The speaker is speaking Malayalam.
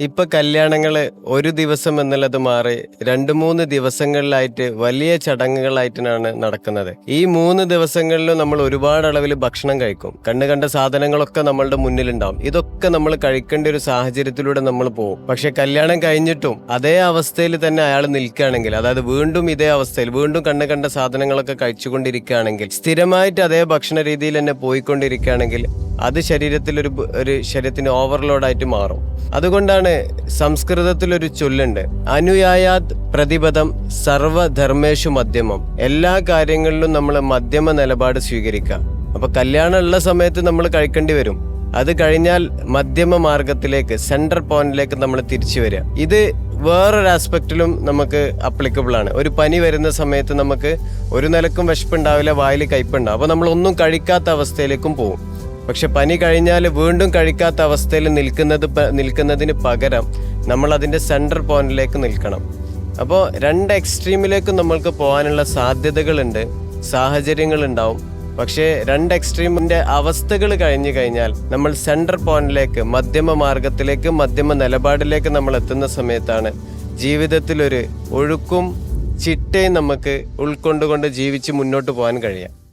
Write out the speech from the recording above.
ഇപ്പൊ കല്യാണങ്ങൾ ഒരു ദിവസം എന്നുള്ളത് മാറി രണ്ട് മൂന്ന് ദിവസങ്ങളിലായിട്ട് വലിയ ചടങ്ങുകളായിട്ടാണ് നടക്കുന്നത്. ഈ മൂന്ന് ദിവസങ്ങളിലും നമ്മൾ ഒരുപാട് അളവിൽ ഭക്ഷണം കഴിക്കും. കണ്ടു കണ്ട സാധനങ്ങളൊക്കെ നമ്മളുടെ മുന്നിലുണ്ടാവും. ഇതൊക്കെ നമ്മൾ കഴിക്കേണ്ട ഒരു സാഹചര്യത്തിലൂടെ നമ്മൾ പോകും. പക്ഷെ കല്യാണം കഴിഞ്ഞിട്ടും അതേ അവസ്ഥയിൽ തന്നെ അയാൾ നിൽക്കുകയാണെങ്കിൽ അതായത് വീണ്ടും ഇതേ അവസ്ഥയിൽ വീണ്ടും കണ്ടു കണ്ട സാധനങ്ങളൊക്കെ കഴിച്ചുകൊണ്ടിരിക്കുകയാണെങ്കിൽ സ്ഥിരമായിട്ട് അതേ ഭക്ഷണ രീതിയിൽ തന്നെ പോയിക്കൊണ്ടിരിക്കുകയാണെങ്കിൽ അത് ശരീരത്തിൽ ഒരു ഒരു ശരീരത്തിന് ഓവർലോഡായിട്ട് മാറും. അതുകൊണ്ടാണ് സംസ്കൃതത്തിലൊരു ചൊല്ലുണ്ട്. അനുയായാത് പ്രതിപദം സർവധർമ്മേഷു മധ്യമം. എല്ലാ കാര്യങ്ങളിലും നമ്മൾ മധ്യമ നിലപാട് സ്വീകരിക്കുക. അപ്പൊ കല്യാണമുള്ള സമയത്ത് നമ്മൾ കഴിക്കേണ്ടി വരും. അത് കഴിഞ്ഞാൽ മധ്യമ മാർഗത്തിലേക്ക് സെൻട്രൽ പോയിന്റിലേക്ക് നമ്മൾ തിരിച്ചു വരിക. ഇത് വേറൊരു ആസ്പെക്റ്റിലും നമുക്ക് അപ്ലിക്കബിൾ ആണ്. ഒരു പനി വരുന്ന സമയത്ത് നമുക്ക് ഒരു നിലക്കും വിശപ്പുണ്ടാവില്ല വായിൽ കയ്പുണ്ടാവും അപ്പോൾ നമ്മൾ ഒന്നും കഴിക്കാത്ത അവസ്ഥയിലേക്കും പോകും പക്ഷെ പനി കഴിഞ്ഞാൽ വീണ്ടും കഴിക്കാത്ത അവസ്ഥയിൽ നിൽക്കുന്നത് നിൽക്കുന്നതിന് പകരം നമ്മൾ അതിന്റെ സെന്റർ പോയിന്റിലേക്ക് നിൽക്കണം. അപ്പോൾ രണ്ട് എക്സ്ട്രീമിലേക്കും നമ്മൾക്ക് പോകാനുള്ള സാധ്യതകളുണ്ട് സാഹചര്യങ്ങളുണ്ടാവും. പക്ഷേ രണ്ട് എക്സ്ട്രീമിന്റെ അവസ്ഥകൾ കഴിഞ്ഞു കഴിഞ്ഞാൽ നമ്മൾ സെന്റർ പോയിന്റിലേക്ക് മധ്യമ മാർഗത്തിലേക്ക് മധ്യമ നിലപാടിലേക്ക് നമ്മൾ എത്തുന്ന സമയത്താണ് ജീവിതത്തിലൊരു ഒഴുക്കും ചിട്ടയും നമുക്ക് ഉൾക്കൊണ്ടുകൊണ്ട് ജീവിച്ച് മുന്നോട്ട് പോകാൻ കഴിയാം